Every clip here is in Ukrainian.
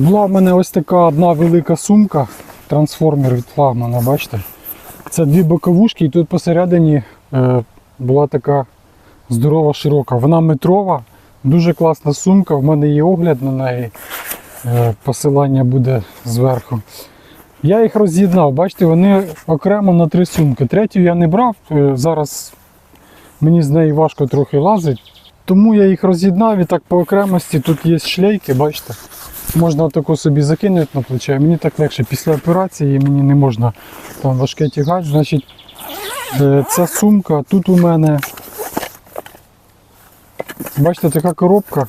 Була в мене ось така одна велика сумка, трансформер від флагмана, бачите? Це дві боковушки, і тут посередині е, була така здорова широка. Вона метрова, дуже класна сумка. В мене є огляд на неї. Е, посилання буде зверху. Я їх роз'єднав, бачите, вони окремо на три сумки. Третю я не брав. е, Зараз мені з неї важко трохи лазить. Тому я їх роз'єднав і так по окремості тут є шлейки, бачите. Можна таку собі закинути на плече. Мені так легше після операції мені не можна там важке тягати. Значить, е, ця сумка тут у мене. Бачите, така коробка.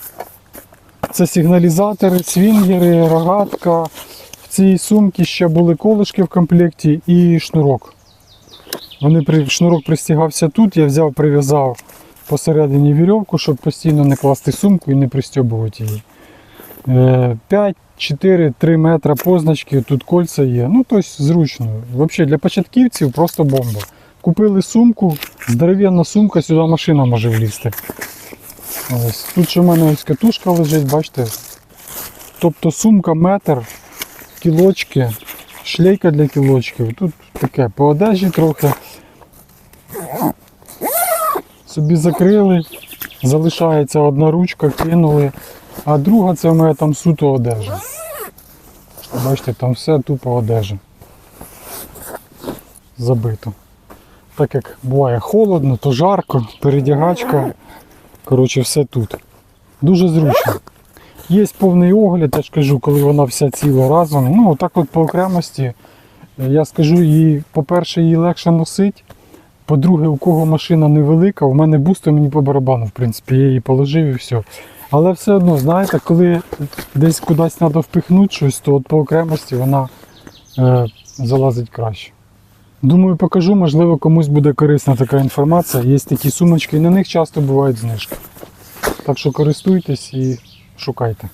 Це сигналізатори, свінгери, рогатка. В цій сумці ще були колишки в комплекті і шнурок. Вони при... Шнурок пристігався тут, я взяв, прив'язав посередині вірьовку, щоб постійно не класти сумку і не пристьобувати її. 5, 4, 3 метра позначки, тут кольця є. Ну, тобто зручно. Взагалі для початківців просто бомба. Купили сумку, здоровенна сумка, сюди машина може влізти. Ось. Тут ще в мене ось катушка лежить, бачите. Тобто сумка метр, кілочки, шлейка для кілочків. Тут таке по одежі трохи. Собі закрили, залишається одна ручка, кинули, а друга це в мене там суто одежа. Бачите, там все тупо одежа. Забито. Так як буває холодно, то жарко, передягачка. Коротше, все тут. Дуже зручно. Є повний огляд, я ж кажу, коли вона вся ціла разом. Ну, отак от по окремості. Я скажу, її, по-перше, її легше носити. По-друге, у кого машина невелика, у мене бустер мені по барабану, в принципі, я її положив і все. Але все одно, знаєте, коли десь кудись треба впихнути щось, то от по окремості вона е, залазить краще. Думаю, покажу, можливо, комусь буде корисна така інформація. Є такі сумочки, і на них часто бувають знижки. Так що користуйтесь і шукайте.